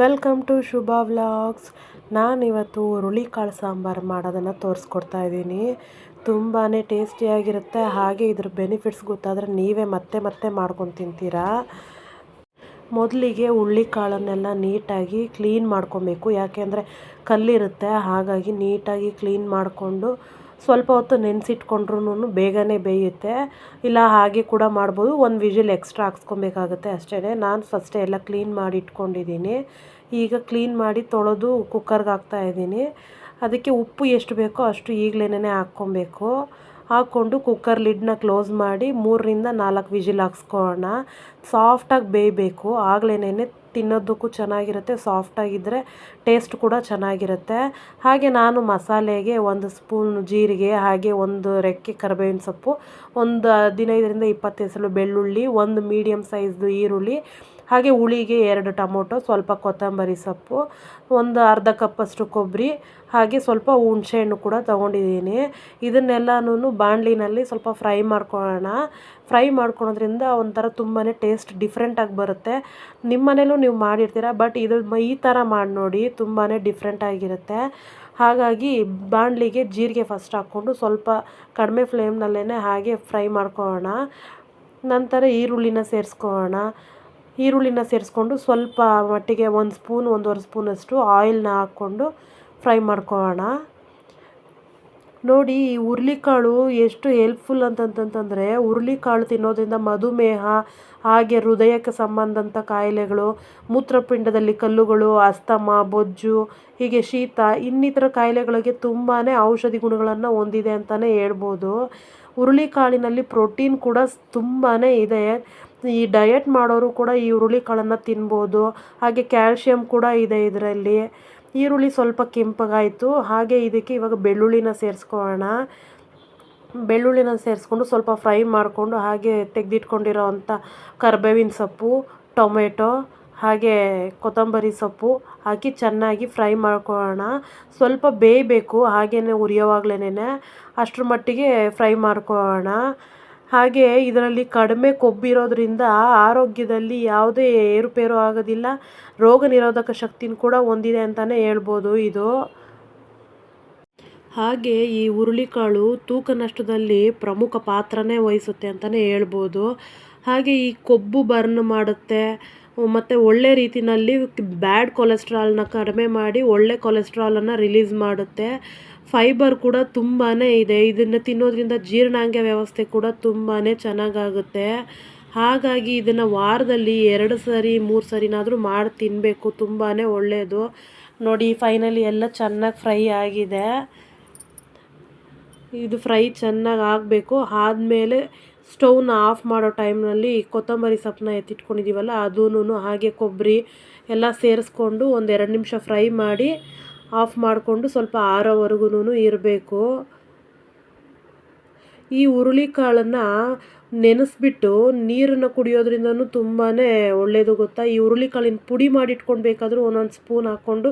Welcome to Shubha vlogs. ನಾನಿವತ್ತು ಹುರುಳಿಕಾಳು ಸಾಂಬಾರು ಮಾಡೋದನ್ನು ತೋರಿಸ್ಕೊಡ್ತಾ ಇದ್ದೀನಿ. ತುಂಬಾ ಟೇಸ್ಟಿಯಾಗಿರುತ್ತೆ. ಹಾಗೆ ಇದ್ರ ಬೆನಿಫಿಟ್ಸ್ ಗೊತ್ತಾದರೆ ನೀವೇ ಮತ್ತೆ ಮತ್ತೆ ಮಾಡ್ಕೊಂಡು ತಿಂತೀರಾ. ಮೊದಲಿಗೆ ಹುರುಳಿಕಾಳನ್ನೆಲ್ಲ ನೀಟಾಗಿ ಕ್ಲೀನ್ ಮಾಡ್ಕೊಬೇಕು. ಯಾಕೆಂದರೆ ಕಲ್ಲಿರುತ್ತೆ. ಹಾಗಾಗಿ ನೀಟಾಗಿ ಕ್ಲೀನ್ ಮಾಡಿಕೊಂಡು ಸ್ವಲ್ಪ ಹೊತ್ತು ನೆನೆಸಿಟ್ಕೊಂಡ್ರೂ ಬೇಗನೆ ಬೇಯುತ್ತೆ. ಇಲ್ಲ ಹಾಗೆ ಕೂಡ ಮಾಡ್ಬೋದು. ಒಂದು ವಿಷಿಲ್ ಎಕ್ಸ್ಟ್ರಾ ಹಾಕ್ಸ್ಕೊಬೇಕಾಗುತ್ತೆ ಅಷ್ಟೇ ನಾನು ಫಸ್ಟೇ ಎಲ್ಲ ಕ್ಲೀನ್ ಮಾಡಿ ಇಟ್ಕೊಂಡಿದ್ದೀನಿ ಈಗ ಕ್ಲೀನ್ ಮಾಡಿ ತೊಳೆದು ಕುಕ್ಕರ್ಗೆ ಹಾಕ್ತಾಯಿದ್ದೀನಿ ಅದಕ್ಕೆ ಉಪ್ಪು ಎಷ್ಟು ಬೇಕೋ ಅಷ್ಟು ಈಗಲೇನೇ ಹಾಕ್ಕೊಬೇಕು. ಹಾಕ್ಕೊಂಡು ಕುಕ್ಕರ್ ಲಿಡ್ನ ಕ್ಲೋಸ್ ಮಾಡಿ ಮೂರರಿಂದ ನಾಲ್ಕು ವಿಜಿಲ್ ಹಾಕ್ಸ್ಕೊಳ್ಳೋಣ ಸಾಫ್ಟಾಗಿ ಬೇಯಬೇಕು. ಆಗ್ಲೇನೆ ತಿನ್ನೋದಕ್ಕೂ ಚೆನ್ನಾಗಿರುತ್ತೆ ಸಾಫ್ಟಾಗಿದ್ದರೆ ಟೇಸ್ಟ್ ಕೂಡ ಚೆನ್ನಾಗಿರುತ್ತೆ. ಹಾಗೆ ನಾನು ಮಸಾಲೆಗೆ ಒಂದು ಸ್ಪೂನ್ ಜೀರಿಗೆ, ಹಾಗೆ ಒಂದು ರೆಕ್ಕೆ ಕರಿಬೇವಿನ ಸೊಪ್ಪು, ಒಂದು ಹದಿನೈದರಿಂದ ಇಪ್ಪತ್ತು ಹೆಸರು ಬೆಳ್ಳುಳ್ಳಿ, ಒಂದು ಮೀಡಿಯಮ್ ಸೈಜ್ದು ಈರುಳ್ಳಿ ಹಾಗೆ ಹುಳಿಗೆ ಎರಡು ಟೊಮೊಟೊ, ಸ್ವಲ್ಪ ಕೊತ್ತಂಬರಿ ಸೊಪ್ಪು, ಒಂದು ಅರ್ಧ ಕಪ್ಪಷ್ಟು ಕೊಬ್ಬರಿ, ಹಾಗೆ ಸ್ವಲ್ಪ ಹುಣಸೆಹಣ್ಣು ಕೂಡ ತೊಗೊಂಡಿದ್ದೀನಿ. ಇದನ್ನೆಲ್ಲನೂ ಬಾಣಲಿನಲ್ಲಿ ಸ್ವಲ್ಪ ಫ್ರೈ ಮಾಡ್ಕೊಳ್ಳೋಣ ಫ್ರೈ ಮಾಡ್ಕೊಳೋದ್ರಿಂದ ಒಂಥರ ತುಂಬಾ ಟೇಸ್ಟ್ ಡಿಫ್ರೆಂಟಾಗಿ ಬರುತ್ತೆ. ನಿಮ್ಮ ಮನೇಲೂ ನೀವು ಮಾಡಿರ್ತೀರ, ಬಟ್ ಇದು ಈ ಥರ ಮಾಡಿ ನೋಡಿ ತುಂಬಾ ಡಿಫ್ರೆಂಟಾಗಿರುತ್ತೆ ಹಾಗಾಗಿ ಬಾಣಲಿಗೆ ಜೀರಿಗೆ ಫಸ್ಟ್ ಹಾಕ್ಕೊಂಡು ಸ್ವಲ್ಪ ಕಡಿಮೆ ಫ್ಲೇಮ್ನಲ್ಲೇ ಹಾಗೆ ಫ್ರೈ ಮಾಡ್ಕೊಳ್ಳೋಣ ನಂತರ ಈರುಳ್ಳಿನ ಸೇರಿಸ್ಕೊಳ್ಳೋಣ ಈರುಳ್ಳಿನ ಸೇರಿಸ್ಕೊಂಡು ಸ್ವಲ್ಪ ಮಟ್ಟಿಗೆ ಒಂದು ಸ್ಪೂನ್, ಒಂದೂವರೆ ಸ್ಪೂನಷ್ಟು ಆಯಿಲ್ನ ಹಾಕ್ಕೊಂಡು ಫ್ರೈ ಮಾಡ್ಕೊಳ್ಳೋಣ. ನೋಡಿ, ಈ ಹುರುಳಿಕಾಳು ಎಷ್ಟು ಹೆಲ್ಪ್ಫುಲ್ ಅಂತಂತಂತಂದರೆ, ಹುರುಳಿಕಾಳು ತಿನ್ನೋದ್ರಿಂದ ಮಧುಮೇಹ, ಹಾಗೆ ಹೃದಯಕ್ಕೆ ಸಂಬಂಧಂಥ ಕಾಯಿಲೆಗಳು, ಮೂತ್ರಪಿಂಡದಲ್ಲಿ ಕಲ್ಲುಗಳು, ಅಸ್ತಮ, ಬೊಜ್ಜು, ಹೀಗೆ ಶೀತ, ಇನ್ನಿತರ ಕಾಯಿಲೆಗಳಿಗೆ ತುಂಬಾ ಔಷಧಿ ಗುಣಗಳನ್ನು ಹೊಂದಿದೆ ಅಂತಲೇ ಹೇಳ್ಬೋದು. ಹುರುಳಿಕಾಳಿನಲ್ಲಿ ಪ್ರೋಟೀನ್ ಕೂಡ ತುಂಬಾ ಇದೆ. ಈ ಡಯಟ್ ಮಾಡೋರು ಕೂಡ ಈ ಹುರುಳಿಕಾಳನ್ನು ತಿನ್ಬೋದು. ಹಾಗೆ ಕ್ಯಾಲ್ಶಿಯಂ ಕೂಡ ಇದೆ ಇದರಲ್ಲಿ. ಈರುಳ್ಳಿ ಸ್ವಲ್ಪ ಕೆಂಪಗಾಯಿತು. ಹಾಗೆ ಇದಕ್ಕೆ ಇವಾಗ ಬೆಳ್ಳುಳ್ಳಿನ ಸೇರಿಸ್ಕೊಳ್ಳೋಣ. ಬೆಳ್ಳುಳ್ಳಿನ ಸೇರಿಸ್ಕೊಂಡು ಸ್ವಲ್ಪ ಫ್ರೈ ಮಾಡಿಕೊಂಡು ಹಾಗೆ ತೆಗೆದಿಟ್ಕೊಂಡಿರೋ ಅಂಥ ಕರ್ಬೇವಿನ ಸೊಪ್ಪು, ಟೊಮೆಟೊ ಹಾಗೆ ಕೊತ್ತಂಬರಿ ಸೊಪ್ಪು ಹಾಕಿ ಚೆನ್ನಾಗಿ ಫ್ರೈ ಮಾಡ್ಕೊಳ್ಳೋಣ. ಸ್ವಲ್ಪ ಬೇಯಬೇಕು ಹಾಗೆಯೇ ಉರಿಯೋವಾಗ್ಲೇನೆ ಅಷ್ಟರ ಮಟ್ಟಿಗೆ ಫ್ರೈ ಮಾಡ್ಕೊಳ್ಳೋಣ. ಹಾಗೆ ಇದರಲ್ಲಿ ಕಡಿಮೆ ಕೊಬ್ಬಿರೋದ್ರಿಂದ ಆರೋಗ್ಯದಲ್ಲಿ ಯಾವುದೇ ಏರುಪೇರು ಆಗೋದಿಲ್ಲ, ರೋಗ ನಿರೋಧಕ ಶಕ್ತಿನ ಕೂಡ ಹೊಂದಿದೆ ಅಂತಲೇ ಹೇಳ್ಬೋದು ಇದು. ಹಾಗೆ ಈ ಹುರುಳಿಕಾಳು ತೂಕ ನಷ್ಟದಲ್ಲಿ ಪ್ರಮುಖ ಪಾತ್ರನೇ ವಹಿಸುತ್ತೆ ಅಂತಲೇ ಹೇಳ್ಬೋದು. ಹಾಗೆ ಈ ಕೊಬ್ಬು ಬರ್ನ್ ಮಾಡುತ್ತೆ ಮತ್ತು ಒಳ್ಳೆ ರೀತಿಯಲ್ಲಿ ಬ್ಯಾಡ್ ಕೊಲೆಸ್ಟ್ರಾಲ್ನ ಕಡಿಮೆ ಮಾಡಿ ಒಳ್ಳೆ ಕೊಲೆಸ್ಟ್ರಾಲನ್ನು ರಿಲೀಸ್ ಮಾಡುತ್ತೆ. ಫೈಬರ್ ಕೂಡ ತುಂಬಾ ಇದೆ. ಇದನ್ನು ತಿನ್ನೋದ್ರಿಂದ ಜೀರ್ಣಾಂಗ ವ್ಯವಸ್ಥೆ ಕೂಡ ತುಂಬಾ ಚೆನ್ನಾಗಾಗುತ್ತೆ. ಹಾಗಾಗಿ ಇದನ್ನು ವಾರದಲ್ಲಿ ಎರಡು ಸರಿ, ಮೂರು ಸರಿನಾದರೂ ಮಾಡಿ ತಿನ್ನಬೇಕು ತುಂಬಾ ಒಳ್ಳೆಯದು ನೋಡಿ ಫೈನಲಿ ಎಲ್ಲ ಚೆನ್ನಾಗಿ ಫ್ರೈ ಆಗಿದೆ. ಇದು ಫ್ರೈ ಚೆನ್ನಾಗಿ ಆಗಬೇಕು. ಆದಮೇಲೆ ಸ್ಟೌವ್ನ ಆಫ್ ಮಾಡೋ ಟೈಮ್ನಲ್ಲಿ ಕೊತ್ತಂಬರಿ ಸೊಪ್ಪನ್ನ ಎತ್ತಿಟ್ಕೊಂಡಿದ್ದೀವಲ್ಲ ಅದೂನು ಹಾಗೆ ಕೊಬ್ಬರಿ ಎಲ್ಲ ಸೇರಿಸ್ಕೊಂಡು ಒಂದು ಎರಡು ನಿಮಿಷ ಫ್ರೈ ಮಾಡಿ ಆಫ್ ಮಾಡಿಕೊಂಡು ಸ್ವಲ್ಪ ಆರೋವರೆಗೂನು ಇರಬೇಕು. ಈ ಹುರುಳಿಕಾಳನ್ನು ನೆನೆಸ್ಬಿಟ್ಟು ನೀರನ್ನು ಕುಡಿಯೋದ್ರಿಂದನೂ ತುಂಬಾ ಒಳ್ಳೆಯದು ಗೊತ್ತಾ? ಈ ಹುರುಳಿಕಾಳಿನ ಪುಡಿ ಮಾಡಿ ಬೇಕಾದರೂ ಒಂದೊಂದು ಸ್ಪೂನ್ ಹಾಕ್ಕೊಂಡು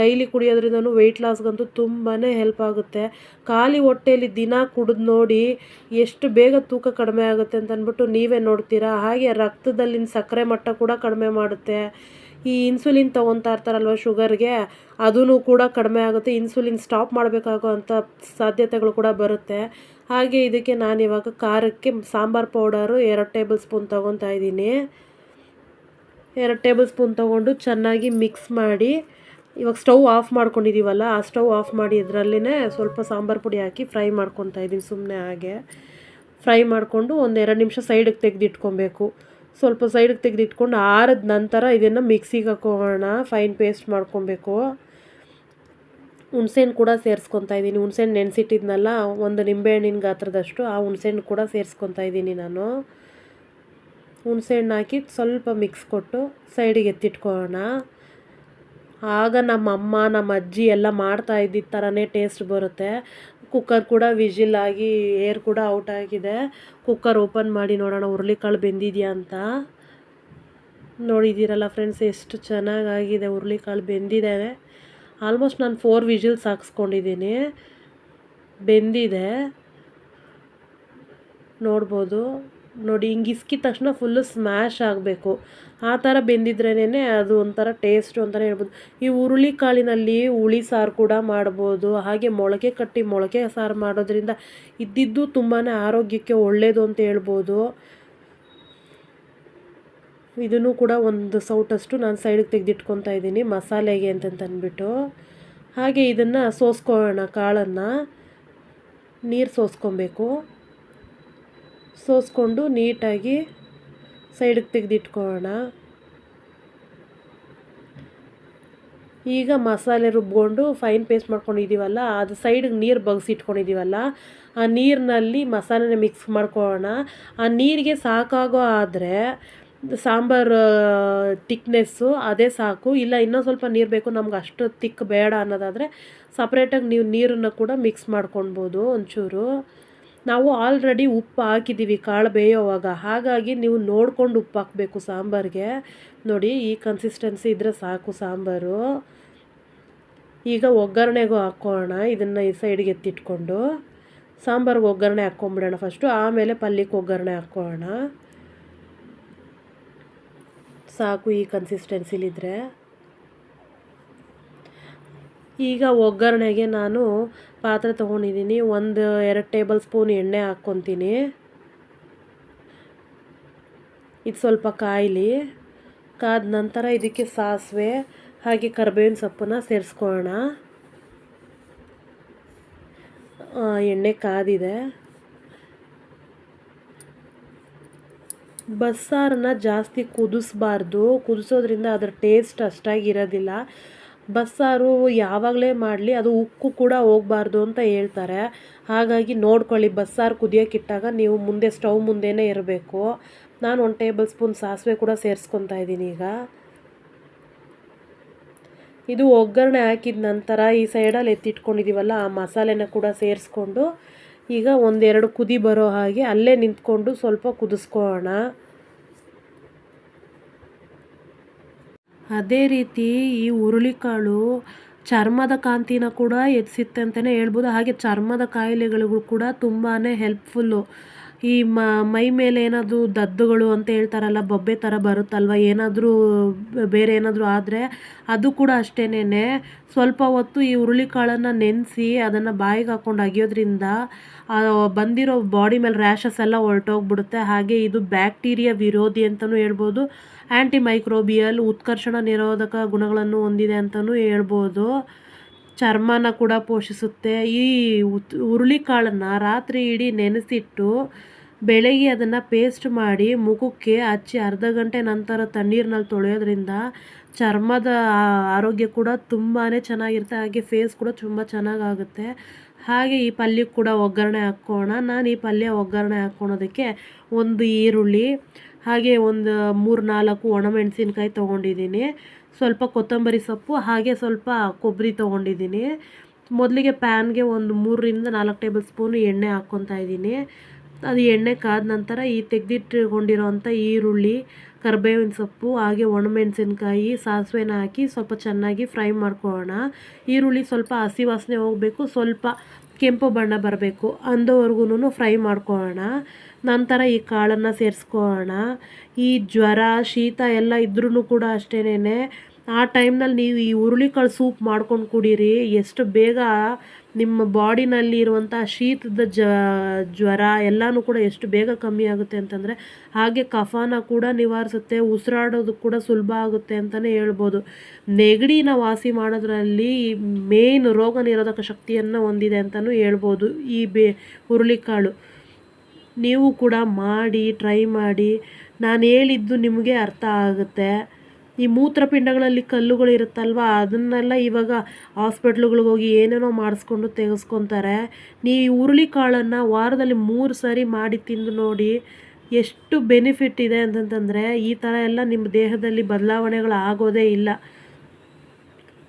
ಡೈಲಿ ಕುಡಿಯೋದ್ರಿಂದನೂ ವೆಯ್ಟ್ ಲಾಸ್ಗಂತೂ ತುಂಬಾ ಹೆಲ್ಪ್ ಆಗುತ್ತೆ. ಖಾಲಿ ಹೊಟ್ಟೆಯಲ್ಲಿ ದಿನ ಕುಡಿದು ನೋಡಿ ಎಷ್ಟು ಬೇಗ ತೂಕ ಕಡಿಮೆ ಆಗುತ್ತೆ ಅಂತ ಅಂದ್ಬಿಟ್ಟು ನೀವೇ ನೋಡ್ತೀರಾ? ಹಾಗೆ ರಕ್ತದಲ್ಲಿನ ಸಕ್ಕರೆ ಮಟ್ಟ ಕೂಡ ಕಡಿಮೆ ಮಾಡುತ್ತೆ. ಈ ಇನ್ಸುಲಿನ್ ತೊಗೊತಾ ಇರ್ತಾರಲ್ವ, ಶುಗರ್ಗೆ ಅದೂ ಕೂಡ ಕಡಿಮೆ ಆಗುತ್ತೆ. ಇನ್ಸುಲಿನ್ ಸ್ಟಾಪ್ ಮಾಡಬೇಕಾಗುವಂಥ ಸಾಧ್ಯತೆಗಳು ಕೂಡ ಬರುತ್ತೆ. ಹಾಗೆ ಇದಕ್ಕೆ ನಾನು ಇವಾಗ ಖಾರಕ್ಕೆ ಸಾಂಬಾರು ಪೌಡರು ಎರಡು ಟೇಬಲ್ ಸ್ಪೂನ್ ತೊಗೊತಾ ಇದ್ದೀನಿ. ಎರಡು ಟೇಬಲ್ ಸ್ಪೂನ್ ತೊಗೊಂಡು ಚೆನ್ನಾಗಿ ಮಿಕ್ಸ್ ಮಾಡಿ, ಇವಾಗ ಸ್ಟವ್ ಆಫ್ ಮಾಡ್ಕೊಂಡಿದ್ದೀವಲ್ಲ ಆ ಸ್ಟವ್ ಆಫ್ ಮಾಡಿ ಇದರಲ್ಲೇ ಸ್ವಲ್ಪ ಸಾಂಬಾರು ಪುಡಿ ಹಾಕಿ ಫ್ರೈ ಮಾಡ್ಕೊತಾ ಇದ್ದೀನಿ ಸುಮ್ಮನೆ ಹಾಗೆ. ಫ್ರೈ ಮಾಡಿಕೊಂಡು ಒಂದು ಎರಡು ನಿಮಿಷ ಸೈಡಿಗೆ ತೆಗೆದಿಟ್ಕೊಬೇಕು. ಸ್ವಲ್ಪ ಸೈಡಿಗೆ ತೆಗೆದಿಟ್ಕೊಂಡು ಆರಿದ ನಂತರ ಇದನ್ನು ಮಿಕ್ಸಿಗೆ ಹಾಕೋಣ ಫೈನ್ ಪೇಸ್ಟ್ ಮಾಡ್ಕೊಬೇಕು. ಹುಣ್ಸೆಹಣ್ಣು ಕೂಡ ಸೇರಿಸ್ಕೊತಾ ಇದ್ದೀನಿ. ಹುಣ್ಸೆಹಣ್ಣು ನೆನೆಸಿಟ್ಟಿದ್ನಲ್ಲ, ಒಂದು ನಿಂಬೆಹಣ್ಣಿನ ಗಾತ್ರದಷ್ಟು, ಆ ಹುಣ್ಸೆಹಣ್ಣು ಕೂಡ ಸೇರಿಸ್ಕೊತಾ ಇದ್ದೀನಿ ನಾನು. ಹುಣ್ಸೆಹಣ್ಣು ಹಾಕಿ ಸ್ವಲ್ಪ ಮಿಕ್ಸ್ ಕೊಟ್ಟು ಸೈಡಿಗೆ ಎತ್ತಿಟ್ಕೊಳ್ಳೋಣ. ಆಗ ನಮ್ಮ ಅಮ್ಮ, ನಮ್ಮ ಅಜ್ಜಿ ಎಲ್ಲ ಮಾಡ್ತಾ ಇದ್ದಿದ್ದ ಥರನೇ ಟೇಸ್ಟ್ ಬರುತ್ತೆ. ಕುಕ್ಕರ್ ಕೂಡ ವಿಜಿಲ್ ಆಗಿ ಏರ್ ಕೂಡ ಔಟ್ ಆಗಿದೆ. ಕುಕ್ಕರ್ ಓಪನ್ ಮಾಡಿ ನೋಡೋಣ, ಹುರುಳಿಕಾಳು ಬೆಂದಿದೆಯಾ ಅಂತ. ನೋಡಿದ್ದೀರಲ್ಲ ಫ್ರೆಂಡ್ಸ್ ಎಷ್ಟು ಚೆನ್ನಾಗಾಗಿದೆ ಹುರುಳಿಕಾಳು ಬೆಂದಿದೆ. ಆಲ್ಮೋಸ್ಟ್ ನಾನು ಫೋರ್ ವಿಜಿಲ್ಸ್ ಹಾಕ್ಸ್ಕೊಂಡಿದ್ದೀನಿ. ಬೆಂದಿದೆ. ನೋಡ್ಬೋದು. ನೋಡಿ, ಹಿಂಗೆ ಇಸ್ಕಿದ ತಕ್ಷಣ ಫುಲ್ಲು ಸ್ಮ್ಯಾಶ್ ಆಗಬೇಕು. ಆ ಥರ ಬೆಂದಿದ್ರೇನೆ ಅದು ಒಂಥರ ಟೇಸ್ಟು ಅಂತಲೇ ಹೇಳ್ಬೋದು. ಈ ಹುರುಳಿ ಕಾಳಿನಲ್ಲಿ ಹುಳಿ ಸಾರು ಕೂಡ ಮಾಡ್ಬೋದು. ಹಾಗೆ ಮೊಳಕೆ ಕಟ್ಟಿ ಮೊಳಕೆ ಸಾರು ಮಾಡೋದ್ರಿಂದ ಇದ್ದಿದ್ದು ತುಂಬಾ ಆರೋಗ್ಯಕ್ಕೆ ಒಳ್ಳೆಯದು ಅಂತ ಹೇಳ್ಬೋದು. ಇದನ್ನು ಕೂಡ ಒಂದು ಸೌಟಷ್ಟು ನಾನು ಸೈಡಿಗೆ ತೆಗೆದಿಟ್ಕೊತಾ ಇದ್ದೀನಿ, ಮಸಾಲೆಗೆ ಅಂತಂತಂದ್ಬಿಟ್ಟು ಹಾಗೆ ಇದನ್ನು ಸೋಸ್ಕೊಳ್ಳೋಣ ಕಾಳನ್ನು. ನೀರು ಸೋಸ್ಕೊಬೇಕು. ಸೋಸ್ಕೊಂಡು ನೀಟಾಗಿ ಸೈಡಿಗೆ ತೆಗೆದಿಟ್ಕೊಳ್ಳೋಣ. ಈಗ ಮಸಾಲೆ ರುಬ್ಕೊಂಡು ಫೈನ್ ಪೇಸ್ಟ್ ಮಾಡ್ಕೊಂಡಿದ್ದೀವಲ್ಲ, ಅದು ಸೈಡಿಗೆ ನೀರು ಬಗ್ಸಿಟ್ಕೊಂಡಿದ್ದೀವಲ್ಲ, ಆ ನೀರಿನಲ್ಲಿ ಮಸಾಲೆನ ಮಿಕ್ಸ್ ಮಾಡ್ಕೊಳ್ಳೋಣ. ಆ ನೀರಿಗೆ ಸಾಕಾಗೋ ಆದರೆ ಸಾಂಬಾರು ತಿಕ್ನೆಸ್ಸು ಅದೇ ಸಾಕು. ಇಲ್ಲ, ಇನ್ನೊಂದು ಸ್ವಲ್ಪ ನೀರು ಬೇಕು, ನಮ್ಗೆ ಅಷ್ಟು ತಿಕ್ ಬೇಡ ಅನ್ನೋದಾದರೆ ಸಪ್ರೇಟಾಗಿ ನೀವು ನೀರನ್ನು ಕೂಡ ಮಿಕ್ಸ್ ಮಾಡ್ಕೊಳ್ಬೋದು ಒಂಚೂರು. ನಾವು ಆಲ್ರೆಡಿ ಉಪ್ಪು ಹಾಕಿದ್ದೀವಿ, ಕಾಳು ಬೇಯೋವಾಗ. ಹಾಗಾಗಿ ನೀವು ನೋಡ್ಕೊಂಡು ಉಪ್ಪು ಹಾಕಬೇಕು ಸಾಂಬಾರಿಗೆ. ನೋಡಿ, ಈ ಕನ್ಸಿಸ್ಟೆನ್ಸಿ ಇದ್ದರೆ ಸಾಕು ಸಾಂಬಾರು. ಈಗ ಒಗ್ಗರಣೆಗೂ ಹಾಕೋಣ. ಇದನ್ನು ಈ ಸೈಡ್ಗೆ ಎತ್ತಿಟ್ಕೊಂಡು. ಸಾಂಬಾರ್ಗೆ ಒಗ್ಗರಣೆ ಹಾಕ್ಕೊಂಬಿಡೋಣ ಫಸ್ಟು ಆಮೇಲೆ ಪಲ್ಯಕ್ಕೆ ಒಗ್ಗರಣೆ ಹಾಕೋಣ. ಸಾಕು ಈ ಕನ್ಸಿಸ್ಟೆನ್ಸಿಲಿದ್ರೆ ಈಗ ಒಗ್ಗರಣೆಗೆ ನಾನು ಪಾತ್ರೆ ತೊಗೊಂಡಿದ್ದೀನಿ. ಒಂದು ಎರಡು ಟೇಬಲ್ ಸ್ಪೂನ್ ಎಣ್ಣೆ ಹಾಕ್ಕೊತೀನಿ. ಇದು ಸ್ವಲ್ಪ ಕಾಯಲಿ. ಕಾದ ನಂತರ ಇದಕ್ಕೆ ಸಾಸಿವೆ, ಹಾಗೆ ಕರ್ಬೇವಿನ ಸೊಪ್ಪನ್ನ ಸೇರಿಸ್ಕೊಳ್ಳೋಣ. ಎಣ್ಣೆ ಕಾದಿದೆ. ಬಸ್ಸಾರನ್ನ ಜಾಸ್ತಿ ಕುದಿಸ್ಬಾರ್ದು. ಕುದಿಸೋದ್ರಿಂದ ಅದರ ಟೇಸ್ಟ್ ಅಷ್ಟಾಗಿ ಇರೋದಿಲ್ಲ. ಬಸ್ಸಾರು ಯಾವಾಗಲೇ ಮಾಡಲಿ, ಅದು ಉಕ್ಕು ಕೂಡ ಹೋಗ್ಬಾರ್ದು ಅಂತ ಹೇಳ್ತಾರೆ. ಹಾಗಾಗಿ ನೋಡ್ಕೊಳ್ಳಿ, ಬಸ್ಸಾರು ಕುದಿಯೋಕ್ಕಿಟ್ಟಾಗ ನೀವು ಮುಂದೆ, ಸ್ಟವ್ ಮುಂದೆನೇ ಇರಬೇಕು. ನಾನು ಒಂದು ಟೇಬಲ್ ಸ್ಪೂನ್ ಸಾಸಿವೆ ಕೂಡ ಸೇರಿಸ್ಕೊತಾ ಇದ್ದೀನಿ ಈಗ. ಇದು ಒಗ್ಗರಣೆ ಹಾಕಿದ ನಂತರ ಈ ಸೈಡಲ್ಲಿ ಎತ್ತಿಟ್ಕೊಂಡಿದ್ದೀವಲ್ಲ, ಆ ಮಸಾಲೆನ ಕೂಡ ಸೇರಿಸ್ಕೊಂಡು ಈಗ ಒಂದೆರಡು ಕುದಿ ಬರೋ ಹಾಗೆ ಅಲ್ಲೇ ನಿಂತ್ಕೊಂಡು ಸ್ವಲ್ಪ ಕುದಿಸ್ಕೊಳ್ಳೋಣ. ಅದೇ ರೀತಿ ಈ ಹುರುಳಿಕಾಳು ಚರ್ಮದ ಕಾಂತಿನ ಕೂಡ ಹೆಚ್ಚಿಸುತ್ತೆ ಅಂತಲೇ ಹೇಳ್ಬೋದು. ಹಾಗೆ ಚರ್ಮದ ಕಾಯಿಲೆಗಳಿಗೂ ಕೂಡ ತುಂಬಾ ಹೆಲ್ಪ್ಫುಲ್ಲು ಈ ಮೈ ಮೇಲೆ ಏನಾದರೂ ದದ್ದುಗಳು ಅಂತ ಹೇಳ್ತಾರಲ್ಲ, ಬೊಬ್ಬೆ ಥರ ಬರುತ್ತಲ್ವ? ಏನಾದರೂ ಬೇರೆ ಏನಾದರೂ ಆದರೆ ಅದು ಕೂಡ ಅಷ್ಟೇನೆ ಸ್ವಲ್ಪ ಹೊತ್ತು ಈ ಹುರುಳಿಕಾಳನ್ನು ನೆನೆಸಿ ಅದನ್ನು ಬಾಯಿಗೆ ಹಾಕ್ಕೊಂಡು ಅಗಿಯೋದ್ರಿಂದ ಬಂದಿರೋ ಬಾಡಿ ಮೇಲೆ ರ್ಯಾಷಸ್ ಎಲ್ಲ ಹೊರಟೋಗ್ಬಿಡುತ್ತೆ. ಹಾಗೆ ಇದು ಬ್ಯಾಕ್ಟೀರಿಯಾ ವಿರೋಧಿ ಅಂತಲೂ ಹೇಳ್ಬೋದು. ಆ್ಯಂಟಿ ಮೈಕ್ರೋಬಿಯಲ್ ಉತ್ಕರ್ಷಣ ನಿರೋಧಕ ಗುಣಗಳನ್ನು ಹೊಂದಿದೆ ಅಂತಲೂ ಹೇಳ್ಬೋದು. ಚರ್ಮನ ಕೂಡ ಪೋಷಿಸುತ್ತೆ. ಈ ಉತ್, ಹುರುಳಿಕಾಳನ್ನು ರಾತ್ರಿ ಇಡೀ ನೆನೆಸಿಟ್ಟು ಬೆಳಗ್ಗೆ ಅದನ್ನು ಪೇಸ್ಟ್ ಮಾಡಿ ಮುಖಕ್ಕೆ ಹಚ್ಚಿ ಅರ್ಧ ಗಂಟೆ ನಂತರ ತಣ್ಣೀರಿನಲ್ಲಿ ತೊಳೆಯೋದ್ರಿಂದ ಚರ್ಮದ ಆರೋಗ್ಯ ಕೂಡ ತುಂಬಾ ಚೆನ್ನಾಗಿರುತ್ತೆ. ಹಾಗೆ ಫೇಸ್ ಕೂಡ ತುಂಬ ಚೆನ್ನಾಗಾಗುತ್ತೆ. ಹಾಗೆ ಈ ಪಲ್ಯಕ್ಕೆ ಕೂಡ ಒಗ್ಗರಣೆ ಹಾಕ್ಕೋಣ. ನಾನು ಈ ಪಲ್ಯ ಒಗ್ಗರಣೆ ಹಾಕ್ಕೊಳೋದಕ್ಕೆ ಒಂದು ಈರುಳ್ಳಿ ಹಾಗೆ ಒಂದು ಮೂರು ನಾಲ್ಕು ಒಣಮೆಣಸಿನ್ಕಾಯಿ ತೊಗೊಂಡಿದ್ದೀನಿ. ಸ್ವಲ್ಪ ಕೊತ್ತಂಬರಿ ಸೊಪ್ಪು, ಹಾಗೆ ಸ್ವಲ್ಪ ಕೊಬ್ಬರಿ ತೊಗೊಂಡಿದ್ದೀನಿ. ಮೊದಲಿಗೆ ಪ್ಯಾನ್ಗೆ ಒಂದು ಮೂರರಿಂದ ನಾಲ್ಕು ಟೇಬಲ್ ಸ್ಪೂನು ಎಣ್ಣೆ ಹಾಕ್ಕೊತಾ ಇದ್ದೀನಿ. ಅದು ಎಣ್ಣೆ ಕಾದ ನಂತರ ಈ ತೆಗೆದಿಟ್ಟುಕೊಂಡಿರೋಂಥ ಈರುಳ್ಳಿ, ಕರಿಬೇವಿನ ಸೊಪ್ಪು, ಹಾಗೆ ಒಣಮೆಣಸಿನ್ಕಾಯಿ, ಸಾಸಿವೆನ ಹಾಕಿ ಸ್ವಲ್ಪ ಚೆನ್ನಾಗಿ ಫ್ರೈ ಮಾಡ್ಕೊಳ್ಳೋಣ. ಈರುಳ್ಳಿ ಸ್ವಲ್ಪ ಹಸಿ ವಾಸನೆ ಹೋಗಬೇಕು. ಸ್ವಲ್ಪ ಕೆಂಪು ಬಣ್ಣ ಬರಬೇಕು. ಅಂದವರೆಗೂ ಫ್ರೈ ಮಾಡ್ಕೊಳ್ಳೋಣ ನಂತರ ಈ ಕಾಳನ್ನು ಸೇರಿಸ್ಕೊಳ್ಳೋಣ ಈ ಜ್ವರ, ಶೀತ ಎಲ್ಲ ಇದ್ರೂ ಕೂಡ ಅಷ್ಟೇನೆ ಆ ಟೈಮ್ನಲ್ಲಿ ನೀವು ಈ ಹುರುಳಿಕಾಳು ಸೂಪ್ ಮಾಡ್ಕೊಂಡು ಕುಡೀರಿ. ಎಷ್ಟು ಬೇಗ ನಿಮ್ಮ ಬಾಡಿನಲ್ಲಿ ಇರುವಂಥ ಶೀತದ ಜ್ವರ ಎಲ್ಲನೂ ಕೂಡ ಎಷ್ಟು ಬೇಗ ಕಮ್ಮಿ ಆಗುತ್ತೆ ಅಂತಂದರೆ ಹಾಗೆ ಕಫಾನ ಕೂಡ ನಿವಾರಿಸುತ್ತೆ, ಉಸಿರಾಡೋದು ಕೂಡ ಸುಲಭ ಆಗುತ್ತೆ ಅಂತಲೇ ಹೇಳ್ಬೋದು. ನೆಗಡಿನ ವಾಸಿ ಮಾಡೋದ್ರಲ್ಲಿ ಮೇಯ್ನ್ ರೋಗ ನಿರೋಧಕ ಶಕ್ತಿಯನ್ನು ಹೊಂದಿದೆ ಅಂತಲೂ ಹೇಳ್ಬೋದು ಈ ಬೇ, ಹುರುಳಿಕಾಳು. ನೀವು ಕೂಡ ಮಾಡಿ ಟ್ರೈ ಮಾಡಿ. ನಾನು ಹೇಳಿದ್ದು ನಿಮಗೆ ಅರ್ಥ ಆಗುತ್ತೆ. ಈ ಮೂತ್ರಪಿಂಡಗಳಲ್ಲಿ ಕಲ್ಲುಗಳು ಇರುತ್ತಲ್ವ? ಅದನ್ನೆಲ್ಲ ಇವಾಗ ಹಾಸ್ಪಿಟ್ಲುಗಳಿಗೆ ಹೋಗಿ ಏನೇನೋ ಮಾಡಿಸ್ಕೊಂಡು ತೆಗೆಸ್ಕೊತಾರೆ. ನೀವು ಈ ಹುರುಳಿ ಕಾಳನ್ನು ವಾರದಲ್ಲಿ ಮೂರು ಸಾರಿ ಮಾಡಿ ತಿಂದು ನೋಡಿ ಎಷ್ಟು ಬೆನಿಫಿಟ್ ಇದೆ ಅಂತಂತಂದರೆ ಈ ಥರ ಎಲ್ಲ ನಿಮ್ಮ ದೇಹದಲ್ಲಿ ಬದಲಾವಣೆಗಳು ಆಗೋದೇ ಇಲ್ಲ.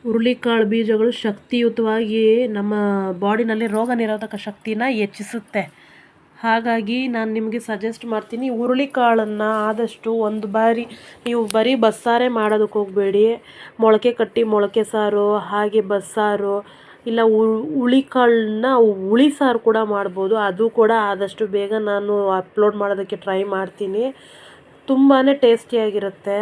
ಹುರುಳಿಕಾಳು ಬೀಜಗಳು ಶಕ್ತಿಯುತವಾಗಿ ನಮ್ಮ ಬಾಡಿನಲ್ಲಿ ರೋಗ ನಿರೋಧಕ ಶಕ್ತಿನ ಹೆಚ್ಚಿಸುತ್ತೆ. ಹಾಗಾಗಿ ನಾನು ನಿಮಗೆ ಸಜೆಸ್ಟ್ ಮಾಡ್ತೀನಿ ಹುರುಳಿಕಾಳನ್ನು ಆದಷ್ಟು ಒಂದು ಬಾರಿ ನೀವು ಬರೀ ಬಸ್ಸಾರೇ ಮಾಡೋದಕ್ಕೆ ಹೋಗಬೇಡಿ. ಮೊಳಕೆ ಕಟ್ಟಿ ಮೊಳಕೆ ಸಾರು, ಹಾಗೆ ಬಸ್ಸಾರು, ಇಲ್ಲ ಹುಳಿಕಾಳನ್ನ ಹುಳಿ ಸಾರು ಕೂಡ ಮಾಡ್ಬೋದು. ಅದು ಕೂಡ ಆದಷ್ಟು ಬೇಗ ನಾನು ಅಪ್ಲೋಡ್ ಮಾಡೋದಕ್ಕೆ ಟ್ರೈ ಮಾಡ್ತೀನಿ. ತುಂಬಾ ಟೇಸ್ಟಿಯಾಗಿರುತ್ತೆ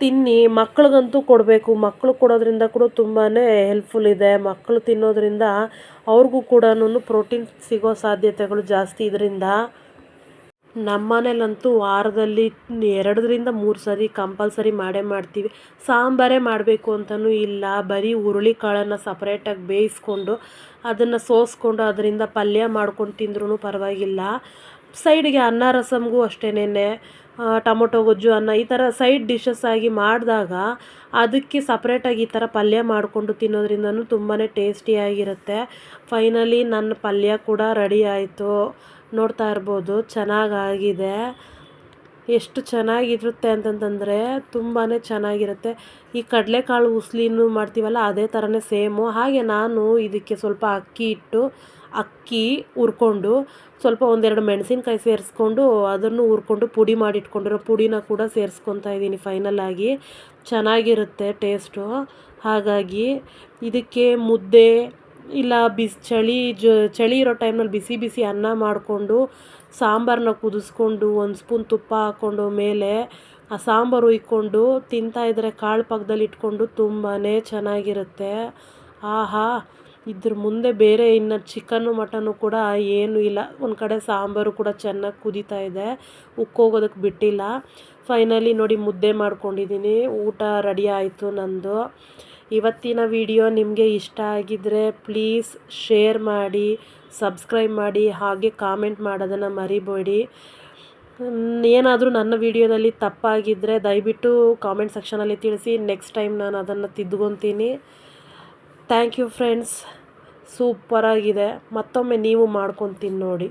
ತಿನ್ನಿ, ಮಕ್ಳಿಗಂತೂ ಕೊಡಬೇಕು. ಮಕ್ಕಳು ಕೊಡೋದ್ರಿಂದ ಕೂಡ ತುಂಬಾ ಹೆಲ್ಪ್ಫುಲ್ ಇದೆ. ಮಕ್ಕಳು ತಿನ್ನೋದ್ರಿಂದ ಅವ್ರಿಗೂ ಕೂಡ ಪ್ರೋಟೀನ್ ಸಿಗೋ ಸಾಧ್ಯತೆಗಳು ಜಾಸ್ತಿ ಇದರಿಂದ ನಮ್ಮ ಮನೇಲಂತೂ ವಾರದಲ್ಲಿ ಎರಡರಿಂದ ಮೂರು ಸರಿ ಕಂಪಲ್ಸರಿ ಮಾಡೇ ಮಾಡ್ತೀವಿ. ಸಾಂಬಾರೇ ಮಾಡಬೇಕು ಅಂತಲೂ ಇಲ್ಲ. ಬರೀ ಹುರುಳಿಕಾಳನ್ನು ಸಪ್ರೇಟಾಗಿ ಬೇಯಿಸ್ಕೊಂಡು ಅದನ್ನು ಸೋಸ್ಕೊಂಡು ಅದರಿಂದ ಪಲ್ಯ ಮಾಡ್ಕೊಂಡು ತಿಂದ್ರೂ ಪರವಾಗಿಲ್ಲ. ಸೈಡಿಗೆ ಅನ್ನ ರಸಮ್ಗೂ ಅಷ್ಟೇನೆ ಟೊಮೊಟೊ, ಗೊಜ್ಜು, ಅನ್ನ ಈ ಥರ ಸೈಡ್ ಡಿಶಸ್ ಆಗಿ ಮಾಡಿದಾಗ ಅದಕ್ಕೆ ಸಪ್ರೇಟಾಗಿ ಈ ಥರ ಪಲ್ಯ ಮಾಡಿಕೊಂಡು ತಿನ್ನೋದ್ರಿಂದನೂ ತುಂಬಾ ಟೇಸ್ಟಿಯಾಗಿರುತ್ತೆ ಫೈನಲಿ ನನ್ನ ಪಲ್ಯ ಕೂಡ ರೆಡಿ ಆಯಿತು. ನೋಡ್ತಾ ಇರ್ಬೋದು, ಚೆನ್ನಾಗಾಗಿದೆ. ಎಷ್ಟು ಚೆನ್ನಾಗಿರುತ್ತೆ ಅಂತಂತಂದರೆ ತುಂಬಾ ಚೆನ್ನಾಗಿರುತ್ತೆ. ಈ ಕಡಲೆಕಾಳು ಉಸ್ಲಿನೂ ಮಾಡ್ತೀವಲ್ಲ, ಅದೇ ಥರನೇ ಸೇಮು ಹಾಗೆ ನಾನು ಇದಕ್ಕೆ ಸ್ವಲ್ಪ ಅಕ್ಕಿ ಇಟ್ಟು ಅಕ್ಕಿ ಹುರ್ಕೊಂಡು ಸ್ವಲ್ಪ ಒಂದೆರಡು ಮೆಣಸಿನ್ಕಾಯಿ ಸೇರಿಸ್ಕೊಂಡು ಅದನ್ನು ಹುರ್ಕೊಂಡು ಪುಡಿ ಮಾಡಿಟ್ಕೊಂಡಿರೋ ಪುಡಿನ ಕೂಡ ಸೇರಿಸ್ಕೊತಾ ಇದ್ದೀನಿ ಫೈನಲಾಗಿ ಚೆನ್ನಾಗಿರುತ್ತೆ ಟೇಸ್ಟು. ಹಾಗಾಗಿ ಇದಕ್ಕೆ ಮುದ್ದೆ ಇಲ್ಲ ಬಿಸಿ ಚಳಿ ಜ, ಚಳಿ ಇರೋ ಟೈಮ್ನಲ್ಲಿ ಬಿಸಿ ಬಿಸಿ ಅನ್ನ ಮಾಡಿಕೊಂಡು ಸಾಂಬಾರನ್ನ ಕುದಿಸ್ಕೊಂಡು ಒಂದು ಸ್ಪೂನ್ ತುಪ್ಪ ಹಾಕ್ಕೊಂಡು ಮೇಲೆ ಆ ಸಾಂಬಾರು ಉಯ್ಕೊಂಡು ತಿಂತಾಯಿದ್ರೆ ಕಾಳು ಪಕ್ಕದಲ್ಲಿ ಇಟ್ಕೊಂಡು ತುಂಬಾ ಚೆನ್ನಾಗಿರುತ್ತೆ. ಆಹಾ! ಇದ್ರ ಮುಂದೆ ಬೇರೆ ಇನ್ನು ಚಿಕನ್ನು, ಮಟನ್ನು ಕೂಡ ಏನೂ ಇಲ್ಲ. ಒಂದು ಕಡೆ ಸಾಂಬಾರು ಕೂಡ ಚೆನ್ನಾಗಿ ಕುದೀತಾ ಇದೆ. ಉಕ್ಕೋಗೋದಕ್ಕೆ ಬಿಟ್ಟಿಲ್ಲ. ಫೈನಲಿ ನೋಡಿ ಮುದ್ದೆ ಮಾಡ್ಕೊಂಡಿದ್ದೀನಿ ಊಟ ರೆಡಿ ಆಯಿತು ನಂದು. ಇವತ್ತಿನ ವಿಡಿಯೋ ನಿಮಗೆ ಇಷ್ಟ ಆಗಿದ್ದರೆ ಪ್ಲೀಸ್ ಶೇರ್ ಮಾಡಿ ಸಬ್ಸ್ಕ್ರೈಬ್ ಮಾಡಿ, ಹಾಗೆ ಕಾಮೆಂಟ್ ಮಾಡೋದನ್ನು ಮರಿಬೇಡಿ. ಏನಾದರೂ ನನ್ನ ವಿಡಿಯೋದಲ್ಲಿ ತಪ್ಪಾಗಿದ್ದರೆ ದಯವಿಟ್ಟು ಕಾಮೆಂಟ್ ಸೆಕ್ಷನಲ್ಲಿ ತಿಳಿಸಿ. ನೆಕ್ಸ್ಟ್ ಟೈಮ್ ನಾನು ಅದನ್ನು ತಿದ್ಕೊತೀನಿ ಥ್ಯಾಂಕ್ ಯು ಫ್ರೆಂಡ್ಸ್ ಸೂಪರಾಗಿದೆ ಮತ್ತೊಮ್ಮೆ ನೀವು ಮಾಡ್ಕೊತೀನಿ ನೋಡಿ